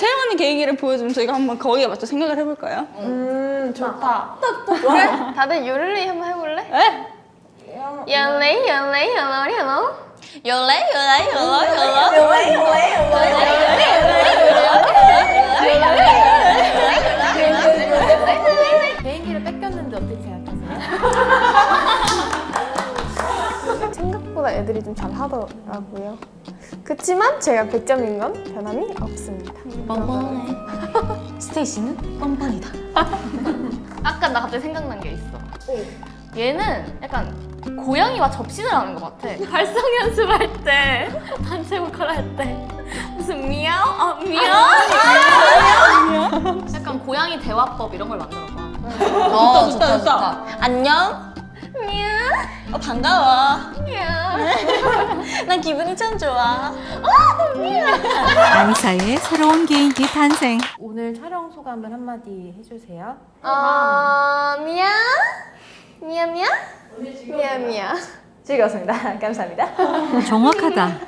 채영 언니 개인기를 보여주면 저희가 한번 거기에 맞춰 생각을 해볼까요? 음 좋다. 그래? 다들 요를레이 한번 해볼래? 에? 요레이 요레이 요레이 요레이 요래 요래 요래 요래 개인기를 뺏겼는데 어떻게 생각하세요? 생각보다 애들이 좀 잘 하더라고요. 그치만 제가 100점인 건 변함이 없습니다. 뻔뻔해. 스테이시는 뻔뻔이다. 아까 나 갑자기 생각난 게 있어. 얘는 약간 고양이와 접신을 하는 것 같아. 발성 연습할 때, 단체 보컬 할 때. 무슨 미야오? 아, 미야오? 약간 고양이 대화법 이런 걸 만들어 봐. 어, 좋다, 좋다. 안녕. 미야, 어, 반가워. 미야. 난 기분이 참 좋아. 아이사의 새로운 개인기 탄생. 오늘 촬영 소감을 한마디 해주세요. 아, 미야? 미야, 미야? 미야, 미야. 즐거웠습니다. 감사합니다. 정확하다.